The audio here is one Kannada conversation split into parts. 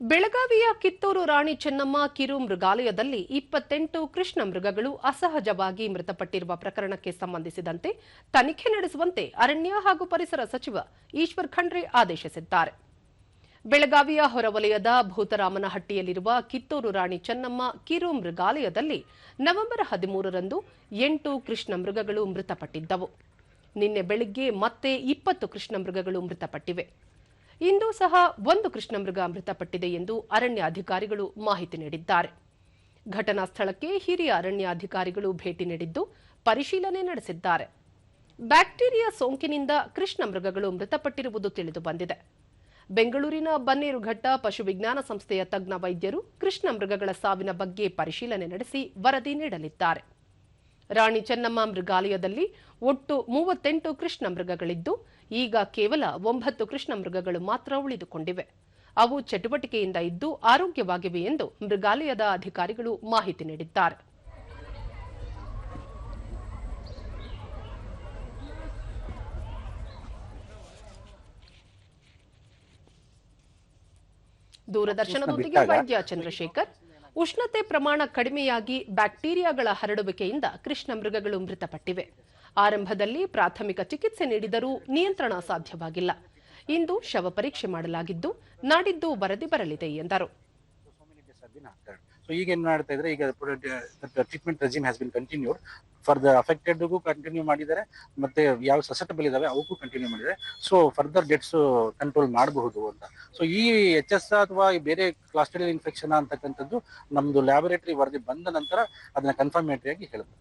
ಬೆಳಗಾವಿಯ ಕಿತ್ತೂರು ರಾಣಿ ಚೆನ್ನಮ್ಮ ಕಿರು ಮೃಗಾಲಯದಲ್ಲಿ ಇಪ್ಪತ್ತೆಂಟು ಕೃಷ್ಣ ಮೃಗಗಳು ಅಸಹಜವಾಗಿ ಮೃತಪಟ್ಟಿರುವ ಪ್ರಕರಣಕ್ಕೆ ಸಂಬಂಧಿಸಿದಂತೆ ತನಿಖೆ ನಡೆಸುವಂತೆ ಅರಣ್ಯ ಹಾಗೂ ಪರಿಸರ ಸಚಿವ ಈಶ್ವರ್ ಖಂಡ್ರೆ ಆದೇಶಿಸಿದ್ದಾರೆ. ಬೆಳಗಾವಿಯ ಹೊರವಲಯದ ಭೂತರಾಮನಹಟ್ಟಿಯಲ್ಲಿರುವ ಕಿತ್ತೂರು ರಾಣಿ ಚೆನ್ನಮ್ಮ ಕಿರು ಮೃಗಾಲಯದಲ್ಲಿ ನವೆಂಬರ್ ಹದಿಮೂರರಂದು ಎಂಟು ಕೃಷ್ಣ ಮೃಗಗಳು ಮೃತಪಟ್ಟಿದ್ದವು. ನಿನ್ನೆ ಬೆಳಿಗ್ಗೆ ಮತ್ತೆ ಇಪ್ಪತ್ತು ಕೃಷ್ಣ ಮೃಗಗಳು ಮೃತಪಟ್ಟಿವೆ. ಇಂದು ಸಹ ಒಂದು ಕೃಷ್ಣಮೃಗ ಮೃತಪಟ್ಟಿದೆ ಎಂದು ಅರಣ್ಯ ಅಧಿಕಾರಿಗಳು ಮಾಹಿತಿ ನೀಡಿದ್ದಾರೆ. ಘಟನಾ ಸ್ಥಳಕ್ಕೆ ಹಿರಿಯ ಅರಣ್ಯಾಧಿಕಾರಿಗಳು ಭೇಟಿ ನೀಡಿದ್ದು ಪರಿಶೀಲನೆ ನಡೆಸಿದ್ದಾರೆ. ಬ್ಯಾಕ್ಟೀರಿಯಾ ಸೋಂಕಿನಿಂದ ಕೃಷ್ಣ ಮೃಗಗಳು ಮೃತಪಟ್ಟಿರುವುದು ತಿಳಿದು ಬಂದಿದೆ. ಬೆಂಗಳೂರಿನ ಬನ್ನೇರುಘಟ್ಟ ಪಶು ವಿಜ್ಞಾನ ಸಂಸ್ಥೆಯ ತಜ್ಞ ವೈದ್ಯರು ಕೃಷ್ಣ ಮೃಗಗಳ ಸಾವಿನ ಬಗ್ಗೆ ಪರಿಶೀಲನೆ ನಡೆಸಿ ವರದಿ ನೀಡಲಿದ್ದಾರೆ. ರಾಣಿ ಚೆನ್ನಮ್ಮ ಮೃಗಾಲಯದಲ್ಲಿ ಒಟ್ಟು ಮೂವತ್ತೆಂಟು ಕೃಷ್ಣ ಮೃಗಗಳಿದ್ದು ಈಗ ಕೇವಲ ಒಂಬತ್ತು ಕೃಷ್ಣ ಮೃಗಗಳು ಮಾತ್ರ ಉಳಿದುಕೊಂಡಿವೆ. ಅವು ಚಟುವಟಿಕೆಯಿಂದ ಇದ್ದು ಆರೋಗ್ಯವಾಗಿವೆ ಎಂದು ಮೃಗಾಲಯದ ಅಧಿಕಾರಿಗಳು ಮಾಹಿತಿ ನೀಡಿದ್ದಾರೆ. ದೂರದರ್ಶನದೊಂದಿಗೆ ವೈದ್ಯ ಚಂದ್ರಶೇಖರ್ ಉಷ್ಣತೆ ಪ್ರಮಾಣ ಕಡಿಮೆಯಾಗಿ ಬ್ಯಾಕ್ಟೀರಿಯಾಗಳ ಹರಡುವಿಕೆಯಿಂದ ಕೃಷ್ಣ ಮೃಗಗಳು ಮೃತಪಟ್ಟಿವೆ. ಆರಂಭದಲ್ಲಿ ಪ್ರಾಥಮಿಕ ಚಿಕಿತ್ಸೆ ನೀಡಿದರೂ ನಿಯಂತ್ರಣ ಸಾಧ್ಯವಾಗಿಲ್ಲ. ಇಂದು ಶವ ಪರೀಕ್ಷೆ ಮಾಡಲಾಗಿದ್ದು, ನಾಡಿದ್ದು ವರದಿ ಬರಲಿದೆ ಎಂದರು. ಸೊ ಈಗ ಏನ್ ಮಾಡ್ತಾ ಇದ್ರೆ, ಈಗ treatment regime has been continued for the ಅಫೆಕ್ಟೆಡ್ಗೂ continue ಮಾಡಿದ್ದಾರೆ. ಮತ್ತೆ ಯಾವ ಸಸೆಟಬಲ್ ಇದಾವೆ, ಅವಕ್ಕೂ ಕಂಟಿನ್ಯೂ ಮಾಡಿದ್ದಾರೆ. ಸೊ ಫರ್ದರ್ ಡೆಟ್ಸ್ ಕಂಟ್ರೋಲ್ ಮಾಡಬಹುದು ಅಂತ. ಸೊ ಈ ಎಚ್ ಎಸ್ ಅಥವಾ ಬೇರೆ ಕ್ಲಾಸ್ಟೆರಿಯಲ್ ಇನ್ಫೆಕ್ಷನ್ ಅಂತಕ್ಕಂಥದ್ದು ನಮ್ದು ಲ್ಯಾಬೊರೇಟರಿ ವರದಿ ಬಂದ ನಂತರ ಅದನ್ನ ಕನ್ಫರ್ಮೇಟರಿ ಆಗಿ ಹೇಳಬಹುದು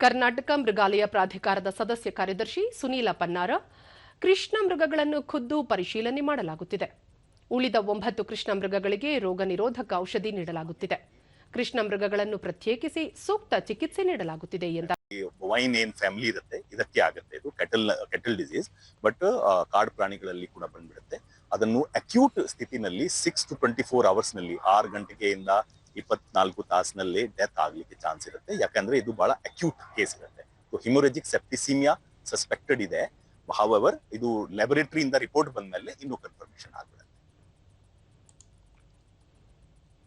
ಕರ್ನಾಟಕ ಮೃಗಾಲಯ ಪ್ರಾಧಿಕಾರದ ಸದಸ್ಯ ಕಾರ್ಯದರ್ಶಿ ಸುನೀಲ ಪನ್ನಾರ, ಕೃಷ್ಣ ಮೃಗಗಳನ್ನು ಖುದ್ದು ಪರಿಶೀಲನೆ ಮಾಡಲಾಗುತ್ತಿದೆ. ಉಳಿದ ಒಂಬತ್ತು ಕೃಷ್ಣ ಮೃಗಗಳಿಗೆ ರೋಗ ನಿರೋಧಕ ಔಷಧಿ ನೀಡಲಾಗುತ್ತಿದೆ. ಕೃಷ್ಣ ಮೃಗಗಳನ್ನು ಪ್ರತ್ಯೇಕಿಸಿ ಸೂಕ್ತ ಚಿಕಿತ್ಸೆ ನೀಡಲಾಗುತ್ತಿದೆ ಎಂದ ವೈನ್ ಏನ್ ಫ್ಯಾಮಿಲಿ ಇರುತ್ತೆ. ಇದಕ್ಕೆ ಆಗುತ್ತೆ. ಇದು ಕೆಟಲ್ ಕೆಟಲ್ ಡಿಸೀಸ್. ಬಟ್ ಕಾಡು ಪ್ರಾಣಿಗಳಲ್ಲಿ ಕೂಡ ಬಂದ್ಬಿಡುತ್ತೆ. ಅದನ್ನು ಅಕ್ಯೂಟ್ ಸ್ಥಿತಿನಲ್ಲಿ ಸಿಕ್ಸ್ ಟು ಟ್ವೆಂಟಿ ಫೋರ್ ಅವರ್ಸ್ನಲ್ಲಿ ಆರು ಗಂಟೆಗೆಯಿಂದ ಇಪ್ಪತ್ನಾಲ್ಕು ತಾಸಿನಲ್ಲಿ ಡೆತ್ ಆಗ್ಲಿಕ್ಕೆ ಚಾನ್ಸ್ ಇರುತ್ತೆ. ಯಾಕಂದ್ರೆ ಇದು ಬಹಳ ಅಕ್ಯೂಟ್ ಕೇಸ್ ಇರುತ್ತೆ. ಹಿಮೊರೆಜಿಕ್ ಸೆಪ್ಟಿಸಿಮಿಯಾ ಸಸ್ಪೆಕ್ಟೆಡ್ ಇದೆ. ಹವರ್ ಇದು ಲ್ಯಾಬೊರೇಟರಿಯಿಂದ ರಿಪೋರ್ಟ್ ಬಂದ್ಮೇಲೆ ಇನ್ನೂ ಕನ್ಫರ್ಮೇಶನ್ ಆಗುತ್ತೆ.